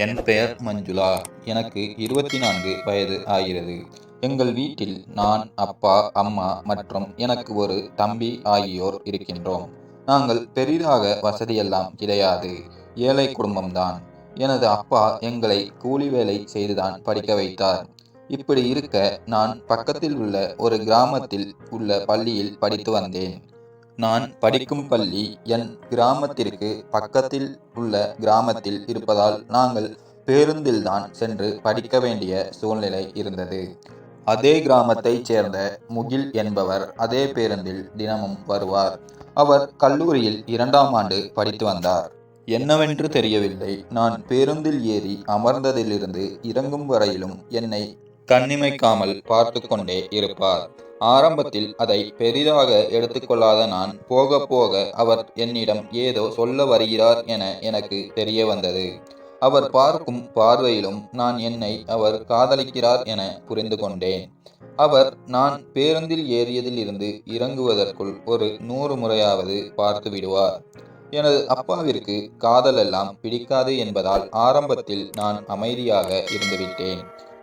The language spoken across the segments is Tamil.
என் பெயர் மஞ்சுளா. எனக்கு இருபத்தி நான்கு வயது ஆகிறது. எங்கள் வீட்டில் நான் அப்பா அம்மா மற்றும் எனக்கு ஒரு தம்பி ஆகியோர் இருக்கின்றோம். நாங்கள் பெரிதாக வசதியெல்லாம் கிடையாது. ஏழை குடும்பம்தான். எனது அப்பா எங்களை கூலி வேலை செய்துதான் படிக்க வைத்தார். இப்படி இருக்க நான் பக்கத்தில் உள்ள ஒரு கிராமத்தில் உள்ள பள்ளியில் படித்து வந்தேன். நான் படிக்கும் பள்ளி என் கிராமத்திற்கு பக்கத்தில் உள்ள கிராமத்தில் இருப்பதால் நாங்கள் பேருந்தில்தான் சென்று படிக்க வேண்டிய சூழ்நிலை இருந்தது. அதே கிராமத்தைச் சேர்ந்த முகில் என்பவர் அதே பேருந்தில் தினமும் வருவார். அவர் கல்லூரியில் இரண்டாம் ஆண்டு படித்து வந்தார். என்னவென்று தெரியவில்லை. நான் பேருந்தில் ஏறி அமர்ந்ததிலிருந்து இறங்கும் வரையிலும் என்னை கண்ணிமைக்காமல் பார்த்து கொண்டே இருப்பார். ஆரம்பத்தில் அதை பெரிதாக எடுத்துக்கொள்ளாத நான் போக போக அவர் என்னிடம் ஏதோ சொல்ல வருகிறார் என எனக்கு தெரிய வந்தது. அவர் பார்க்கும் பார்வையிலும் நான் என்னை அவர் காதலிக்கிறார் என புரிந்து கொண்டேன். அவர் நான் பேருந்தில் ஏறியதில் இருந்து இறங்குவதற்குள் ஒரு நூறு முறையாவது பார்த்து விடுவார். எனது அப்பாவிற்கு காதலெல்லாம் பிடிக்காது என்பதால் ஆரம்பத்தில் நான் அமைதியாக இருந்துவிட்டேன்.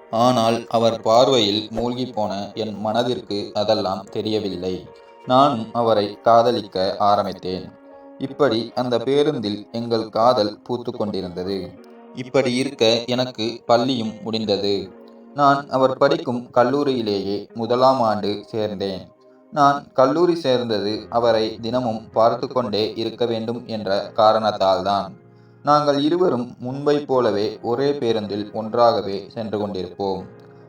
ஆனால் அவர் பார்வையில் மூழ்கி போன என் மனதிற்கு அதெல்லாம் தெரியவில்லை. நானும் அவரை காதலிக்க ஆரம்பித்தேன். இப்படி அந்த பேருந்தில் எங்கள் காதல் பூத்து கொண்டிருந்தது. இப்படி இருக்க எனக்கு பள்ளியும் முடிந்தது. நான் அவர் படிக்கும் கல்லூரியிலேயே முதலாம் ஆண்டு சேர்ந்தேன். நான் கல்லூரி சேர்ந்தது அவரை தினமும் பார்த்து கொண்டே இருக்க வேண்டும் என்ற காரணத்தால்தான் நாங்கள் இருவரும் முன்பை போலவே ஒரே பேருந்தில் ஒன்றாகவே சென்று கொண்டிருப்போம்.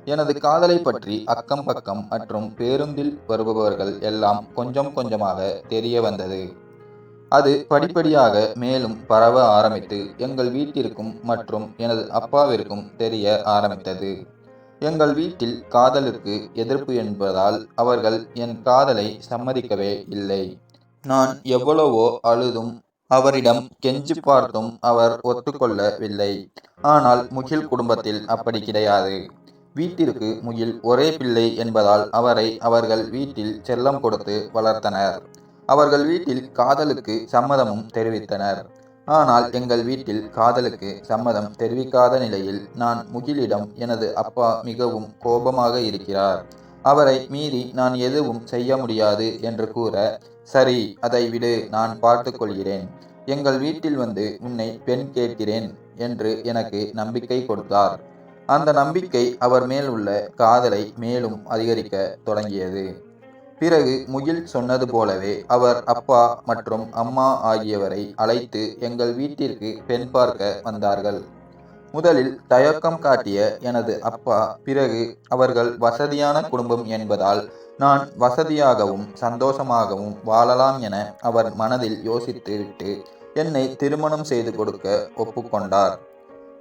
எனது காதலை பற்றி அக்கம் பக்கம் மற்றும் பேருந்தில் வருபவர்கள் எல்லாம் கொஞ்சம் கொஞ்சமாக தெரிய வந்தது. அது படிப்படியாக மேலும் பரவ ஆரம்பித்து எங்கள் வீட்டிற்கும் மற்றும் எனது அப்பாவிற்கும் தெரிய ஆரம்பித்தது. எங்கள் வீட்டில் காதலுக்கு எதிர்ப்பு என்பதால் அவர்கள் என் காதலை சம்மதிக்கவே இல்லை. நான் எவ்வளவோ அழுதும் அவரிடம் கெஞ்சி பார்த்தும் அவர் ஒத்துக்கொள்ளவில்லை. ஆனால் முகில் குடும்பத்தில் அப்படி கிடையாது. வீட்டிற்கு முகில் ஒரே பிள்ளை என்பதால் அவரை அவர்கள் வீட்டில் செல்லம் கொடுத்து வளர்த்தனர். அவர்கள் வீட்டில் காதலுக்கு சம்மதமும் தெரிவித்தனர். ஆனால் எங்கள் வீட்டில் காதலுக்கு சம்மதம் தெரிவிக்காத நிலையில் நான் முகிலிடம் எனது அப்பா மிகவும் கோபமாக இருக்கிறார். அவரை மீறி நான் எதுவும் செய்ய முடியாது என்று கூற சரி அதை விடு நான் பார்த்துக்கொள்கிறேன் எங்கள் வீட்டில் வந்து உன்னை பெண் கேட்கிறேன் என்று எனக்கு நம்பிக்கை கொடுத்தார். அந்த நம்பிக்கை அவர் மேல் உள்ள காதலை மேலும் அதிகரிக்க தொடங்கியது. பிறகு முகில் சொன்னது போலவே அவர் அப்பா மற்றும் அம்மா ஆகியவரை அழைத்து எங்கள் வீட்டிற்கு பெண் பார்க்க வந்தார்கள். முதலில் தயக்கம் காட்டிய எனது அப்பா பிறகு அவர்கள் வசதியான குடும்பம் என்பதால் நான் வசதியாகவும் சந்தோஷமாகவும் வாழலாம் என அவர் மனதில் யோசித்துவிட்டு என்னை திருமணம் செய்து கொடுக்க ஒப்புக்கொண்டார்.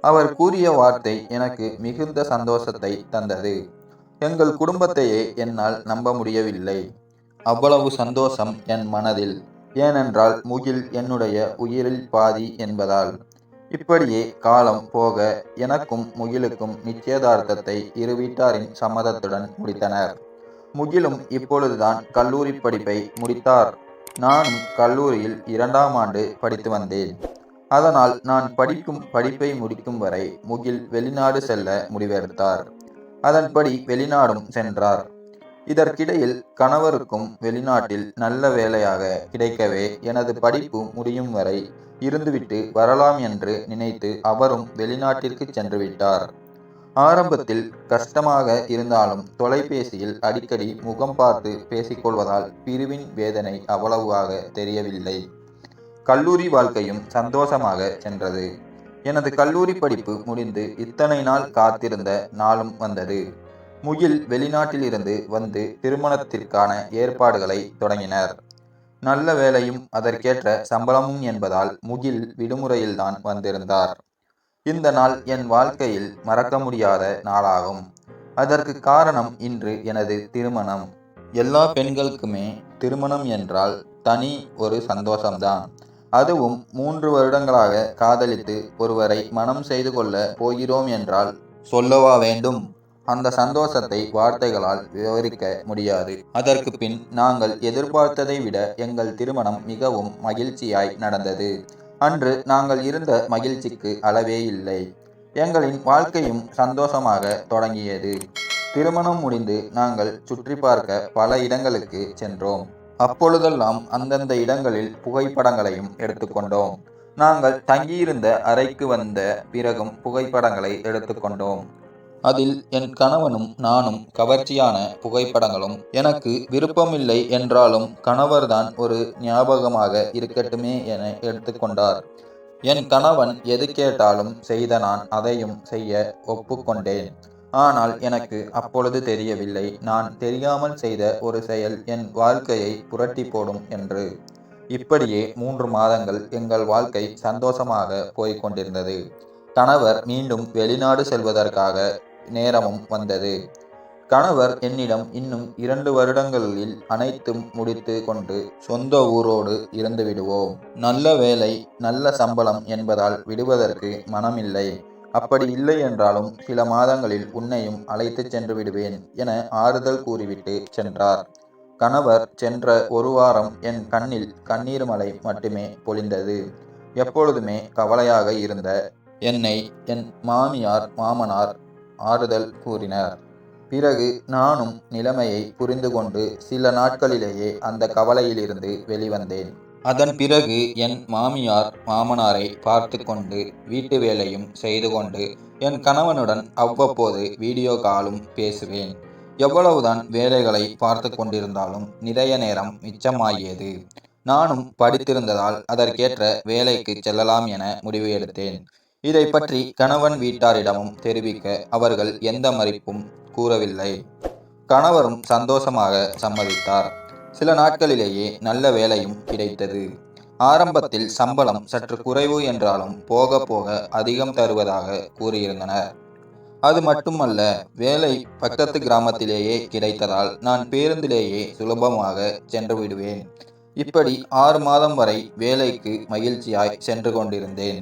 அவர் கூறிய வார்த்தை எனக்கு மிகுந்த சந்தோஷத்தை தந்தது. எங்கள் குடும்பத்தையே என்னால் நம்ப முடியவில்லை. அவ்வளவு சந்தோஷம் என் மனதில் ஏனென்றால் முகில் என்னுடைய உயிரில் பாதி என்பதால். இப்படியே காலம் போக எனக்கும் முகிலுக்கும் நிச்சயதார்த்தத்தை இரு வீட்டாரின் சம்மதத்துடன் முடித்தனர். முகிலும் இப்பொழுதுதான் கல்லூரி படிப்பை முடித்தார். நானும் கல்லூரியில் இரண்டாம் ஆண்டு படித்து வந்தேன். அதனால் நான் படிக்கும் படிப்பை முடிக்கும் வரை முகில் வெளிநாடு செல்ல முடிவெடுத்தார். அதன்படி வெளிநாடும் சென்றார். இதற்கிடையில் கணவருக்கும் வெளிநாட்டில் நல்ல வேலையாக கிடைக்கவே எனது படிப்பு முடியும் வரை இருந்துவிட்டு வரலாம் என்று நினைத்து அவரும் வெளிநாட்டிற்கு சென்று விட்டார். ஆரம்பத்தில் கஷ்டமாக இருந்தாலும் தொலைபேசியில் அடிக்கடி முகம் பார்த்து பேசிக்கொள்வதால் பிரிவின் வேதனை அவ்வளவாக தெரியவில்லை. கல்லூரி வாழ்க்கையும் சந்தோஷமாக சென்றது. எனது கல்லூரி படிப்பு முடிந்து இத்தனை நாள் காத்திருந்த நாளும் வந்தது. முகில் வெளிநாட்டிலிருந்து வந்து திருமணத்திற்கான ஏற்பாடுகளை தொடங்கினர். நல்ல வேலையும் அதற்கேற்ற சம்பளமும் என்பதால் முகில் விடுமுறையில்தான் வந்திருந்தார். இந்த நாள் என் வாழ்க்கையில் மறக்க முடியாத நாளாகும். அதற்கு காரணம் இன்று எனது திருமணம். எல்லா பெண்களுக்குமே திருமணம் என்றால் தனி ஒரு சந்தோஷம்தான். அதுவும் மூன்று வருடங்களாக காதலித்து ஒருவரை மனம் செய்து கொள்ள போகிறோம் என்றால் சொல்லவா வேண்டும்? அந்த சந்தோஷத்தை வார்த்தைகளால் விவரிக்க முடியாது. அதற்கு பின் நாங்கள் எதிர்பார்த்ததை விட எங்கள் திருமணம் மிகவும் மகிழ்ச்சியாய் நடந்தது. அன்று நாங்கள் இருந்த மகிழ்ச்சிக்கு அளவே இல்லை. எங்களின் வாழ்க்கையும் சந்தோஷமாக தொடங்கியது. திருமணம் முடிந்து நாங்கள் சுற்றி பார்க்க பல இடங்களுக்கு சென்றோம். அப்பொழுதெல்லாம் அந்தந்த இடங்களில் புகைப்படங்களையும் எடுத்துக்கொண்டோம் நாங்கள் தங்கியிருந்த அறைக்கு வந்த பிறகும் புகைப்படங்களை எடுத்துக்கொண்டோம் அதில் என் கணவனும் நானும் கவர்ச்சியான புகைப்படங்களும். எனக்கு விருப்பமில்லை என்றாலும் கணவர்தான் ஒரு ஞாபகமாக இருக்கட்டுமே என எடுத்துக்கொண்டார் என் கணவன் எது கேட்டாலும் செய்த நான் அதையும் செய்ய ஒப்புக்கொண்டேன். ஆனால் எனக்கு அப்பொழுது தெரியவில்லை. நான் தெரியாமல் செய்த ஒரு செயல் என் வாழ்க்கையை புரட்டி போடும் என்று. இப்படியே மூன்று மாதங்கள் எங்கள் வாழ்க்கை சந்தோஷமாக போய்க் கொண்டிருந்தது. கணவர் மீண்டும் வெளிநாடு செல்வதற்காக நேரமும் வந்தது. கணவர் என்னிடம் இன்னும் இரண்டு வருடங்களில் அனைத்தும் முடித்து கொண்டு சொந்த ஊரோடு இருந்து விடுவோம். நல்ல வேலை நல்ல சம்பளம் என்பதால் விடுவதற்கு மனமில்லை. அப்படி இல்லை என்றாலும் சில மாதங்களில் உன்னையும் அழைத்து சென்று விடுவேன் என ஆறுதல் கூறிவிட்டு சென்றார். கணவர் சென்ற ஒரு வாரம் என் கண்ணில் கண்ணீர் மலை மட்டுமே பொழிந்தது. எப்பொழுதுமே கவலையாக இருந்த என்னை என் மாமியார் மாமனார் ஆறுதல் கூறினர். பிறகு நானும் நிலைமையை புரிந்து கொண்டு சில நாட்களிலேயே அந்த கவலையிலிருந்து வெளிவந்தேன். அதன் பிறகு என் மாமியார் மாமனாரை பார்த்து கொண்டு வீட்டு வேலையும் செய்து கொண்டு என் கணவனுடன் அவ்வப்போது வீடியோ காலும் பேசுவேன். எவ்வளவுதான் வேலைகளை பார்த்து கொண்டிருந்தாலும் நிறைய நேரம் மிச்சமாகியது. நானும் படித்திருந்ததால் அதற்கேற்ற வேலைக்கு செல்லலாம் என முடிவு எடுத்தேன். இதை பற்றி கணவன் வீட்டாரிடமும் தெரிவிக்க அவர்கள் எந்த மதிப்பும் கூறவில்லை. கணவரும் சந்தோஷமாக சம்மதித்தார். சில நாட்களிலேயே நல்ல வேலையும் கிடைத்தது. ஆரம்பத்தில் சம்பளம் சற்று குறைவு என்றாலும் போக போக அதிகம் தருவதாக கூறியிருந்தனர். அது மட்டுமல்ல வேலை பக்கத்து கிராமத்திலேயே கிடைத்ததால் நான் பேருந்திலேயே சுலபமாக சென்று விடுவேன். இப்படி ஆறு மாதம் வரை வேலைக்கு மகிழ்ச்சியாய் சென்று கொண்டிருந்தேன்.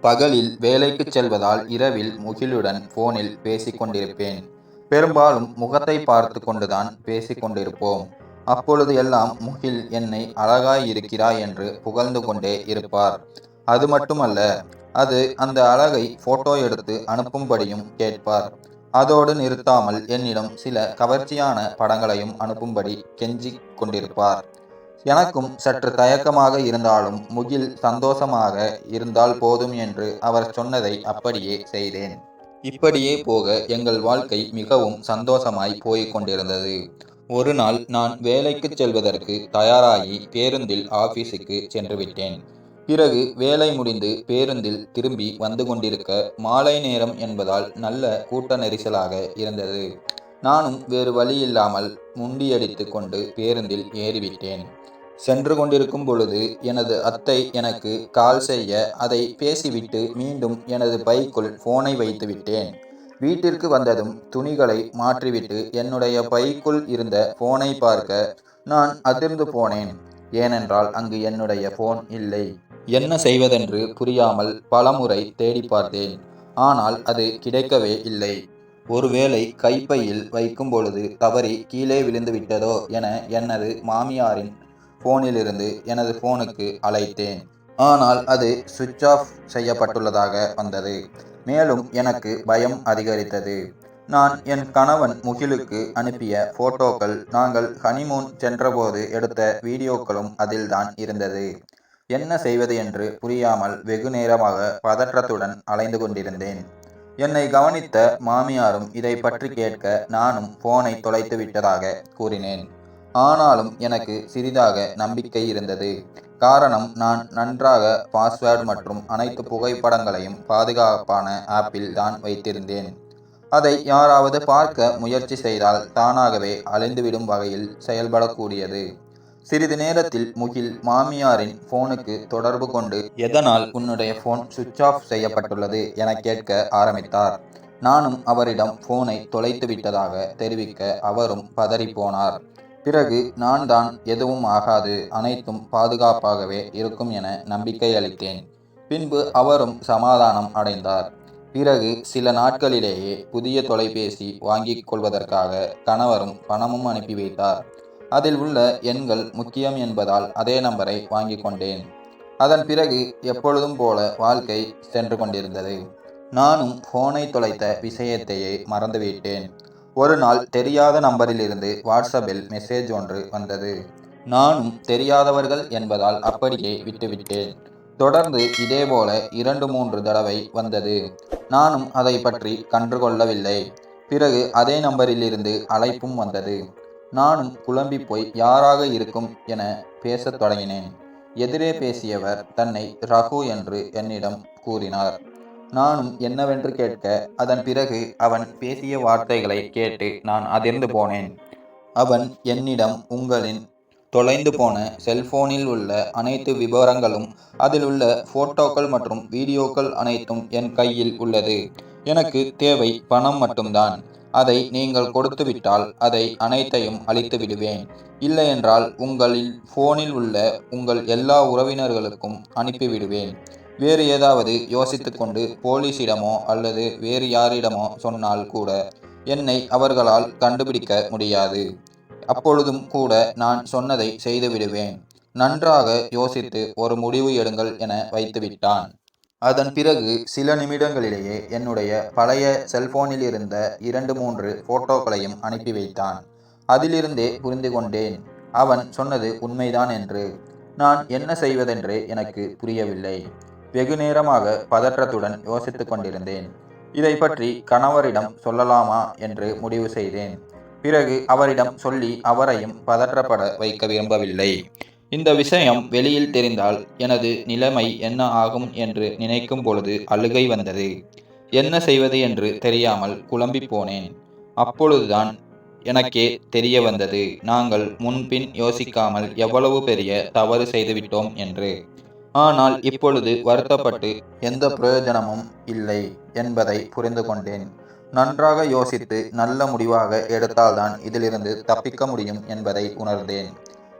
பகலில் வேலைக்கு செல்வதால் இரவில் முகிலுடன் போனில் பேசிக்கொண்டிருப்பேன். பெரும்பாலும் முகத்தை பார்த்து கொண்டுதான் பேசிக்கொண்டிருப்போம். அப்பொழுது எல்லாம் முகில் என்னை அழகாய் இருக்கிறாய் என்று புகழ்ந்து கொண்டே இருப்பார். அது மட்டுமல்ல அது அந்த அழகை போட்டோ எடுத்து அனுப்பும்படியும் கேட்பார். அதோடு நிறுத்தாமல் என்னிடம் சில கவர்ச்சியான படங்களையும் அனுப்பும்படி கெஞ்சி கொண்டிருப்பார். எனக்கும் சற்று தயக்கமாக இருந்தாலும் முகில் சந்தோஷமாக இருந்தால் போதும் என்று அவர் சொன்னதை அப்படியே செய்தேன். இப்படியே போக எங்கள் வாழ்க்கை மிகவும் சந்தோஷமாய் போய்க் கொண்டிருந்தது. ஒரு நாள் நான் வேலைக்கு செல்வதற்கு தயாராகி பேருந்தில் ஆபீஸுக்கு சென்று விட்டேன். பிறகு வேலை முடிந்து பேருந்தில் திரும்பி வந்து கொண்டிருக்க மாலை நேரம் என்பதால் நல்ல கூட்ட நெரிசலாக இருந்தது. நானும் வேறு வழியில்லாமல் முண்டியடித்து கொண்டு பேருந்தில் ஏறிவிட்டேன். சென்று கொண்டிருக்கும் பொழுது எனது அத்தை எனக்கு கால் செய்ய அதை பேசிவிட்டு மீண்டும் எனது பைக்குள் போனை வைத்து விட்டேன். வீட்டிற்கு வந்ததும் துணிகளை மாற்றிவிட்டு என்னுடைய பைக்குள் இருந்த போனை பார்க்க நான் அதிர்ந்து போனேன். ஏனென்றால் அங்கு என்னுடைய போன் இல்லை. என்ன செய்வதென்று புரியாமல் பலமுறை தேடி பார்த்தேன். ஆனால் அது கிடைக்கவே இல்லை. ஒருவேளை கைப்பையில் வைக்கும் பொழுது தவறி கீழே விழுந்து விட்டதோ என எனது மாமியாரின் ஃபோனிலிருந்து எனது ஃபோனுக்கு அழைத்தேன். ஆனால் அது சுவிட்ச் ஆஃப் செய்யப்பட்டுள்ளதாக வந்தது. மேலும் எனக்கு பயம் அதிகரித்தது. நான் என் கணவன் முகிலுக்கு அனுப்பிய போட்டோக்கள் நாங்கள் ஹனிமூன் சென்றபோது எடுத்த வீடியோக்களும் அதில்தான் இருந்தது. என்ன செய்வது என்று புரியாமல் வெகு நேரமாக பதற்றத்துடன் அலைந்து கொண்டிருந்தேன். என்னை கவனித்த மாமியாரும் இதை பற்றி கேட்க நானும் போனை தொலைத்து விட்டதாக கூறினேன். ஆனாலும் எனக்கு சிறிதாக நம்பிக்கை இருந்தது. காரணம் நான் நன்றாக பாஸ்வேர்டு மற்றும் அனைத்து புகைப்படங்களையும் பாதுகாப்பான ஆப்பில் தான் வைத்திருந்தேன். அதை யாராவது பார்க்க முயற்சி செய்தால் தானாகவே அழிந்துவிடும் வகையில் செயல்படக்கூடியது. சிறிது நேரத்தில் முகில் மாமியாரின் போனுக்கு தொடர்பு கொண்டு எதனால் உன்னுடைய போன் சுவிட்ச் ஆஃப் செய்யப்பட்டுள்ளது? என கேட்க ஆரம்பித்தார். நானும் அவரிடம் போனை தொலைத்து விட்டதாக தெரிவிக்க அவரும் பதறிப்போனார். பிறகு நான் தான் எதுவும் ஆகாது அனைத்தும் பாதுகாப்பாகவே இருக்கும் என நம்பிக்கை அளித்தேன். பின்பு அவரும் சமாதானம் அடைந்தார். பிறகு சில நாட்களிலேயே புதிய தொலைபேசி வாங்கிக் கொள்வதற்காக கணவரும் பணமும் அனுப்பி வைத்தார். அதில் உள்ள எண்கள் முக்கியம் என்பதால் அதே நம்பரை வாங்கி கொண்டேன். அதன் பிறகு எப்பொழுதும் போல வாழ்க்கை சென்று கொண்டிருந்தது. நானும் போனை தொலைத்த விஷயத்தையே மறந்துவிட்டேன். ஒரு நாள் தெரியாத நம்பரிலிருந்து வாட்ஸ்அப்பில் மெசேஜ் ஒன்று வந்தது. நானும் தெரியாதவர்கள் என்பதால் அப்படியே விட்டுவிட்டேன். தொடர்ந்து இதேபோல இரண்டு மூன்று தடவை வந்தது. நானும் அதை பற்றி கண்டுகொள்ளவில்லை பிறகு அதே நம்பரிலிருந்து அழைப்பும் வந்தது. நானும் குழம்பி போய் யாராக இருக்கும் என பேசத் தொடங்கினேன். எதிரே பேசியவர் தன்னை ரகு என்று என்னிடம் கூறினார். நானும் என்னவென்று கேட்க அதன் பிறகு அவன் பேசிய வார்த்தைகளை கேட்டு நான் அதிர்ந்து போனேன். அவன் என்னிடம் உங்களின் தொலைந்து போன செல்போனில் உள்ள அனைத்து விவரங்களும் அதில் உள்ள போட்டோக்கள் மற்றும் வீடியோக்கள் அனைத்தும் என் கையில் உள்ளது. எனக்கு தேவை பணம் மட்டும்தான். அதை நீங்கள் கொடுத்துவிட்டால் அதை அனைத்தையும் அழித்து விடுவேன். இல்லையென்றால் உங்களில் போனில் உள்ள உங்கள் எல்லா உறவினர்களுக்கும் அனுப்பிவிடுவேன். வேறு ஏதாவது யோசித்துக்கொண்டு போலீஸிடமோ அல்லது வேறு யாரிடமோ சொன்னால் கூட என்னை அவர்களால் கண்டுபிடிக்க முடியாது. அப்பொழுதும் கூட நான் சொன்னதை செய்துவிடுவேன். நன்றாக யோசித்து ஒரு முடிவு எடுங்கள் என வைத்துவிட்டான். அதன் பிறகு சில நிமிடங்களிலேயே என்னுடைய பழைய செல்போனில் இருந்த இரண்டு மூன்று போட்டோக்களையும் அனுப்பி வைத்தான். அதிலிருந்தே புரிந்து கொண்டேன். அவன் சொன்னது உண்மைதான் என்று. நான் என்ன செய்வதென்று எனக்கு புரியவில்லை. வெகு நேரமாக பதற்றத்துடன் யோசித்துக் கொண்டிருந்தேன் இதை பற்றி கணவரிடம் சொல்லலாமா என்று முடிவு செய்தேன். பிறகு அவரிடம் சொல்லி அவரையும் பதற்றப்பட வைக்க விரும்பவில்லை. இந்த விஷயம் வெளியில் தெரிந்தால் எனது நிலைமை என்ன ஆகும் என்று நினைக்கும் பொழுது அழுகை வந்தது. என்ன செய்வது என்று தெரியாமல் குழம்பி போனேன். அப்பொழுதுதான் எனக்கே தெரிய வந்தது. நாங்கள் முன்பின் யோசிக்காமல் எவ்வளவு பெரிய தவறு செய்துவிட்டோம் என்று. ஆனால் இப்பொழுது வருத்தப்பட்டு எந்த பிரயோஜனமும் இல்லை என்பதை புரிந்து கொண்டேன். நன்றாக யோசித்து நல்ல முடிவாக எடுத்தால்தான் இதிலிருந்து தப்பிக்க முடியும் என்பதை உணர்ந்தேன்.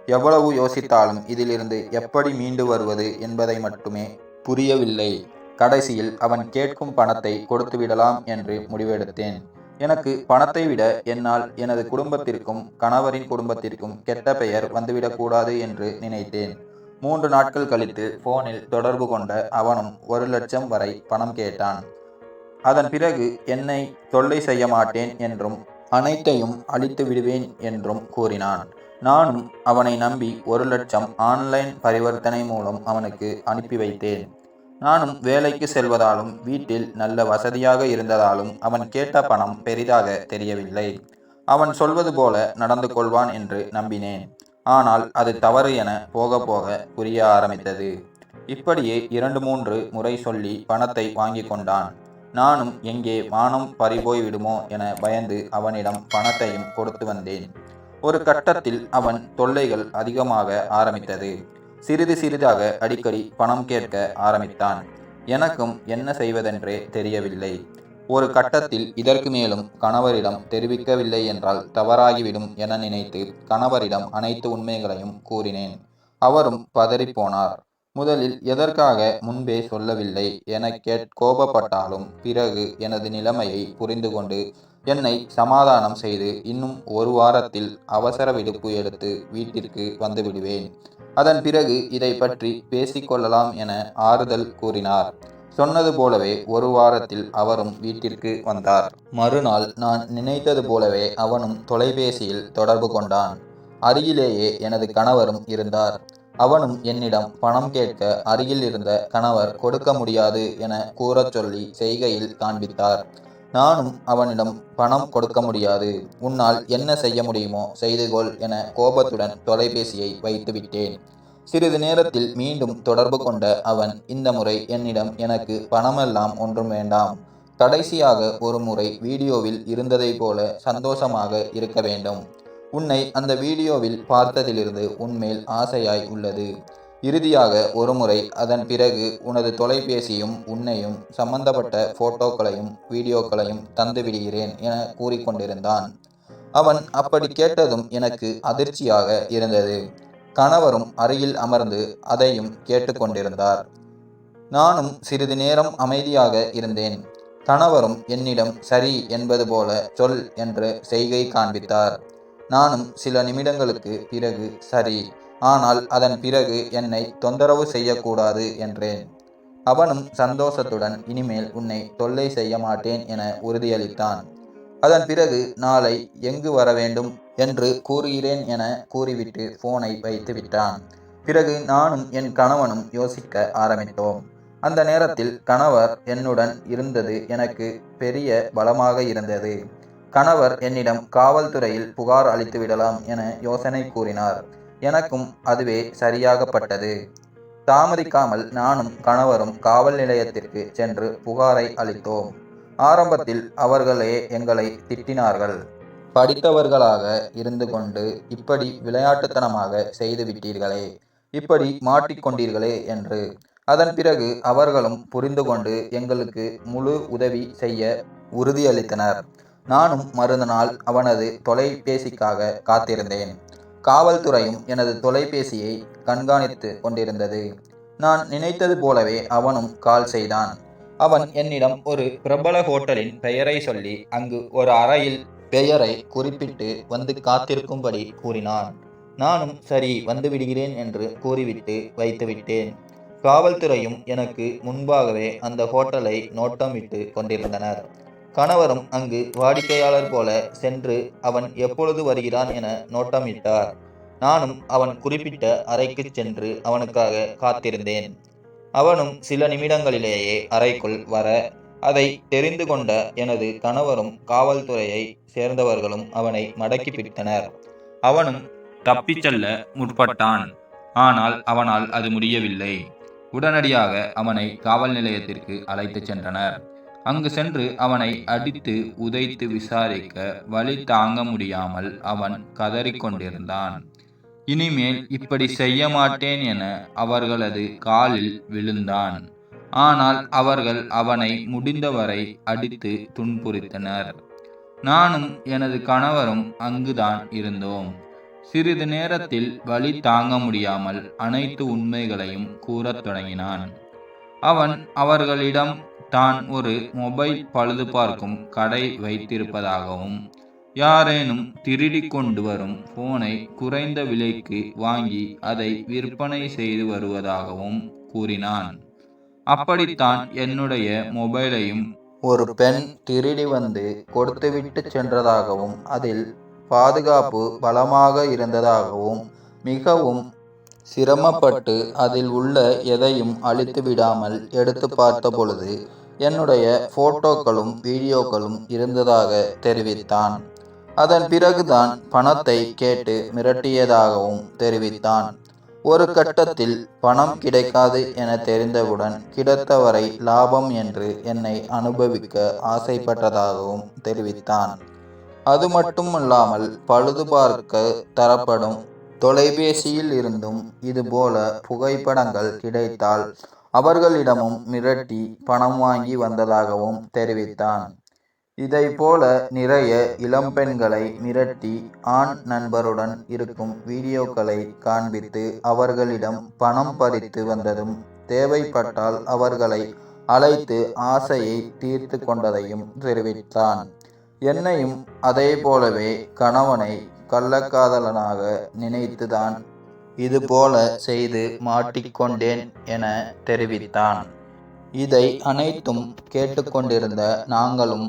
எவ்வளவு யோசித்தாலும் இதிலிருந்து எப்படி மீண்டு வருவது என்பதை மட்டுமே புரியவில்லை. கடைசியில் அவன் கேட்கும் பணத்தை கொடுத்து விடலாம் என்று முடிவெடுத்தேன். எனக்கு பணத்தை விட என்னால் எனது குடும்பத்திற்கும் கணவரின் குடும்பத்திற்கும் கெட்ட பெயர் வந்துவிடக்கூடாது என்று நினைத்தேன். மூன்று நாட்கள் கழித்து போனில் தொடர்பு கொண்ட அவனும் ஒரு லட்சம் வரை பணம் கேட்டான். அதன் பிறகு என்னை தொல்லை செய்ய மாட்டேன் என்றும் அனைத்தையும் அழித்து விடுவேன் என்றும் கூறினான். நானும் அவனை நம்பி ஒரு லட்சம் ஆன்லைன் பரிவர்த்தனை மூலம் அவனுக்கு அனுப்பி வைத்தேன். நானும் வேலைக்கு செல்வதாலும் வீட்டில் நல்ல வசதியாக இருந்ததாலும் அவன் கேட்ட பணம் பெரிதாக தெரியவில்லை. அவன் சொல்வது போல நடந்து கொள்வான் என்று நம்பினேன். ஆனால் அது தவறு என போக போக புரிய ஆரம்பித்தது. இப்படியே இரண்டு மூன்று முறை சொல்லி பணத்தை வாங்கி கொண்டான். நானும் எங்கே வானம் பறிபோய் விடுமோ என பயந்து அவனிடம் பணத்தையும் கொடுத்து வந்தேன். ஒரு கட்டத்தில் அவன் தொல்லைகள் அதிகமாக ஆரம்பித்தது. சிறிது சிறிதாக அடிக்கடி பணம் கேட்க ஆரம்பித்தான். எனக்கும் என்ன செய்வதென்றே தெரியவில்லை. ஒரு கட்டத்தில் இதற்கு மேலும் கணவரிடம் தெரிவிக்கவில்லை என்றால் தவறாகிவிடும் என நினைத்து கணவரிடம் அனைத்து உண்மைகளையும் கூறினேன். அவரும் பதறிப்போனார். முதலில் எதற்காக முன்பே சொல்லவில்லை என கேட் கோபப்பட்டாலும் பிறகு எனது நிலைமையை புரிந்து கொண்டு என்னை சமாதானம் செய்து இன்னும் ஒரு வாரத்தில் அவசர விடுப்பு எடுத்து வீட்டிற்கு வந்து விடுவேன் அதன் பிறகு இதை பற்றி பேசிக்கொள்ளலாம் என ஆறுதல் கூறினார். சொன்னது போலவே ஒரு வாரத்தில் அவரும் வீட்டிற்கு வந்தார். மறுநாள் நான் நினைத்தது போலவே அவனும் தொலைபேசியில் தொடர்பு கொண்டான். அருகிலேயே எனது கணவரும் இருந்தார். அவனும் என்னிடம் பணம் கேட்க அருகில் இருந்த கணவர் கொடுக்க முடியாது என கூறச் சொல்லி செய்கையில் காண்பித்தார். நானும் அவனிடம் பணம் கொடுக்க முடியாது. உன்னால் என்ன செய்ய முடியுமோ செய்து கொள் என கோபத்துடன் தொலைபேசியை வைத்துவிட்டேன். சிறிது நேரத்தில் மீண்டும் தொடர்பு கொண்ட அவன் இந்த முறை என்னிடம் எனக்கு பணமெல்லாம் ஒன்றும் வேண்டாம். கடைசியாக ஒரு முறை வீடியோவில் இருந்ததை போல சந்தோஷமாக இருக்க வேண்டும். உன்னை அந்த வீடியோவில் பார்த்ததிலிருந்து உன்மேல் ஆசையாய் உள்ளது. இறுதியாக ஒருமுறை அதன் பிறகு உனது தொலைபேசியும் உன்னையும் சம்பந்தப்பட்ட போட்டோக்களையும் வீடியோக்களையும் தந்துவிடுகிறேன் என கூறிக்கொண்டிருந்தான். அவன் அப்படி கேட்டதும் எனக்கு அதிர்ச்சியாக இருந்தது. கணவரும் அருகில் அமர்ந்து அதையும் கேட்டுக்கொண்டிருந்தார். நானும் சிறிது நேரம் அமைதியாக இருந்தேன். கணவரும் என்னிடம் சரி என்பது போல சொல் என்று செய்கை காண்பித்தார். நானும் சில நிமிடங்களுக்கு பிறகு சரி. ஆனால் அதன் பிறகு என்னை தொந்தரவு செய்யக்கூடாது என்றேன். அவனும் சந்தோஷத்துடன் இனிமேல் உன்னை தொல்லை செய்ய மாட்டேன் என உறுதியளித்தான். அதன் பிறகு நாளை எங்கு வர வேண்டும் என்று கூறுகிறேன் என கூறிவிட்டு போனை வைத்து விட்டான். பிறகு நானும் என் கணவனும் யோசிக்க ஆரம்பித்தோம். அந்த நேரத்தில் கணவர் என்னுடன் இருந்தது எனக்கு பெரிய பலமாக இருந்தது. கணவர் என்னிடம் காவல்துறையில் புகார் அளித்து விடலாம் என யோசனை கூறினார். எனக்கும் அதுவே சரியாகப்பட்டது. தாமதிக்காமல் நானும் கணவரும் காவல் நிலையத்திற்கு சென்று புகாரை அளித்தோம். ஆரம்பத்தில் அவர்களே எங்களை திட்டினார்கள். படித்தவர்களாக இருந்து கொண்டு இப்படி விளையாட்டுத்தனமாக செய்து விட்டீர்களே இப்படி மாட்டிக்கொண்டீர்களே என்று. அதன் பிறகு அவர்களும் புரிந்து கொண்டு எங்களுக்கு முழு உதவி செய்ய உறுதியளித்தனர். நானும் மறுநாள் அவனது தொலைபேசிக்காக காத்திருந்தேன். காவல்துறையும் எனது தொலைபேசியை கண்காணித்து கொண்டிருந்தது. நான் நினைத்தது போலவே அவனும் கால் செய்தான். அவன் என்னிடம் ஒரு பிரபல ஹோட்டலின் பெயரை சொல்லி அங்கு ஒரு அறையில் பெயரை குறிப்பிட்டு வந்து காத்திருக்கும்படி கூறினான். நானும் சரி வந்து விடுகிறேன் என்று கூறிவிட்டு வைத்துவிட்டேன் காவல்துறையும் எனக்கு முன்பாகவே அந்த ஹோட்டலை நோட்டமிட்டு கொண்டிருந்தனர். கணவரும் அங்கு வாடிக்கையாளர் போல சென்று அவன் எப்பொழுது வருகிறான் என நோட்டமிட்டார். நானும் அவன் குறிப்பிட்ட அறைக்கு சென்று அவனுக்காக காத்திருந்தேன். அவனும் சில நிமிடங்களிலேயே அறைக்குள் வர அதை தெரிந்து கொண்ட எனது கணவரும் காவல்துறையை சேர்ந்தவர்களும் அவனை மடக்கி பிடித்தனர். அவனும் தப்பிச் செல்ல முற்பட்டான். ஆனால் அவனால் அது முடியவில்லை. உடனடியாக அவனை காவல் நிலையத்திற்கு அழைத்துச் சென்றனர். அங்கு சென்று அவனை அடித்து உதைத்து விசாரிக்க வழி தாங்க முடியாமல் அவன் கதறிக்கொண்டிருந்தான் இனிமேல் இப்படி செய்ய மாட்டேன் என அவர்களது காலில் விழுந்தான். ஆனால் அவர்கள் அவனை முடிந்தவரை அடித்து துன்புறுத்தினர். நானும் எனது கணவரும் அங்குதான் இருந்தோம். சிறிது நேரத்தில் வழி தாங்க முடியாமல் அனைத்து உண்மைகளையும் கூறத் தொடங்கினான். அவன் அவர்களிடம் தான் ஒரு மொபைல் பழுது பார்க்கும் கடை வைத்திருப்பதாகவும் யாரேனும் திருடி கொண்டு வரும் போனை குறைந்த விலைக்கு வாங்கி அதை விற்பனை செய்து வருவதாகவும் கூறினான். அப்படித்தான் என்னுடைய மொபைலையும் ஒரு பெண் திருடி வந்து கொடுத்துவிட்டு சென்றதாகவும் அதில் பாதுகாப்பு பலமாக இருந்ததாகவும் மிகவும் சிரமப்பட்டு அதில் உள்ள எதையும் அழித்து விடாமல் எடுத்து பார்த்த பொழுது என்னுடைய போட்டோக்களும் வீடியோக்களும் இருந்ததாக தெரிவித்தான். அதன் பிறகுதான் பணத்தை கேட்டு மிரட்டியதாகவும் தெரிவித்தான். ஒரு கட்டத்தில் பணம் கிடைக்காது என தெரிந்தவுடன் கிடைத்தவரை லாபம் என்று என்னை அனுபவிக்க ஆசைப்பட்டதாகவும் தெரிவித்தான். அது மட்டுமல்லாமல் பழுதுபார்க்க தரப்படும் தொலைபேசியில் இருந்தும் இதுபோல புகைப்படங்கள் கிடைத்தால் அவர்களிடமும் மிரட்டி பணம் வாங்கி வந்ததாகவும் தெரிவித்தான். இதை போல நிறைய இளம்பெண்களை மிரட்டி ஆண் நண்பருடன் இருக்கும் வீடியோக்களை காண்பித்து அவர்களிடம் பணம் பறித்து வந்ததும் தேவைப்பட்டால் அவர்களை அழைத்து ஆசையை தீர்த்து கொண்டதையும் தெரிவித்தான். என்னையும் அதே போலவே கணவனை கள்ளக்காதலனாக நினைத்துதான் இது போல செய்து மாட்டிக்கொண்டேன் என தெரிவித்தான். இதை அனைத்தும் கேட்டுக்கொண்டிருந்த நாங்களும்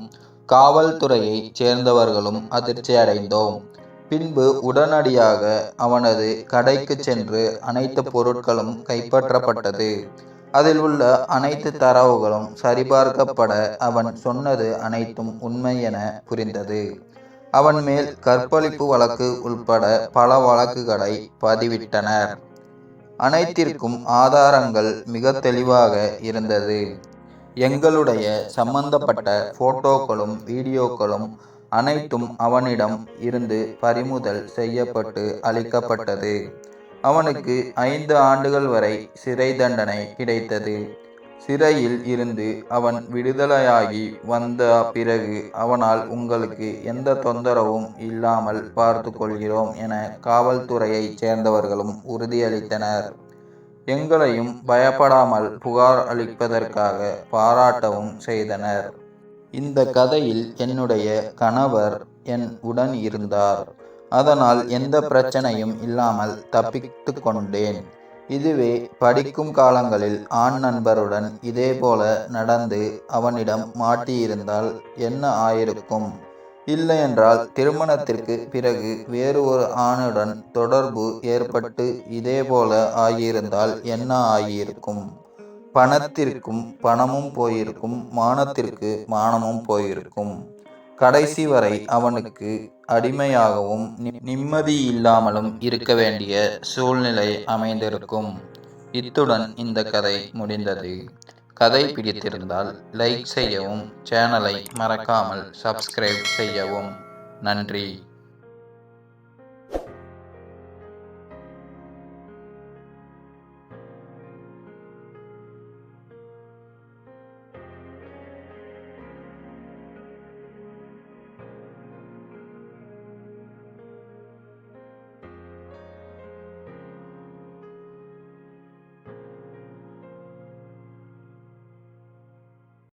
காவல்துறையைச் சேர்ந்தவர்களும் அதிர்ச்சி அடைந்தோம் பின்பு உடனடியாக அவனது கடைக்கு சென்று அனைத்து பொருட்களும் கைப்பற்றப்பட்டது. அதில் உள்ள அனைத்து தரவுகளும் சரிபார்க்கப்பட அவன் சொன்னது அனைத்தும் உண்மை என புரிந்தது. அவன் மேல் கற்பழிப்பு வழக்கு உள்பட பல வழக்குகளை பதிவிட்டனர். அனைத்திற்கும் ஆதாரங்கள் மிக தெளிவாக இருந்தது. எங்களுடைய சம்பந்தப்பட்ட போட்டோக்களும் வீடியோக்களும் அனைத்தும் அவனிடம் இருந்து பறிமுதல் செய்யப்பட்டு அளிக்கப்பட்டது. அவனுக்கு ஐந்து ஆண்டுகள் வரை சிறை தண்டனை கிடைத்தது. சிறையில் இருந்து அவன் விடுதலையாகி வந்த பிறகு அவனால் உங்களுக்கு எந்த தொந்தரவும் இல்லாமல் பார்த்து கொள்கிறோம் என காவல்துறையைச் சேர்ந்தவர்களும் உறுதியளித்தனர். எங்களையும் பயப்படாமல் புகார் அளிப்பதற்காக பாராட்டவும் செய்தனர். இந்த கதையில் என்னுடைய கணவர் என் உடன் இருந்தார். அதனால் எந்த பிரச்சனையும் இல்லாமல் தப்பித்து கொண்டேன். இதுவே படிக்கும் காலங்களில் ஆண் நண்பருடன் இதேபோல நடந்து அவனிடம் மாட்டியிருந்தால் என்ன ஆயிருக்கும்? இல்லையென்றால் திருமணத்திற்கு பிறகு வேறு ஒரு ஆணுடன் தொடர்பு ஏற்பட்டு இதேபோல ஆகியிருந்தால் என்ன ஆகியிருக்கும்? பணத்திற்கும் பணமும் போயிருக்கும் மானத்திற்கு மானமும் போயிருக்கும். கடைசி வரை அவனுக்கு அடிமையாகவும் நிம்மதி இல்லாமலும் இருக்க வேண்டிய சூழ்நிலை அமைந்திருக்கும். இத்துடன் இந்த கதை முடிந்தது. கதை பிடித்திருந்தால் லைக் செய்யவும் சேனலை மறக்காமல் சப்ஸ்கிரைப் செய்யவும். நன்றி.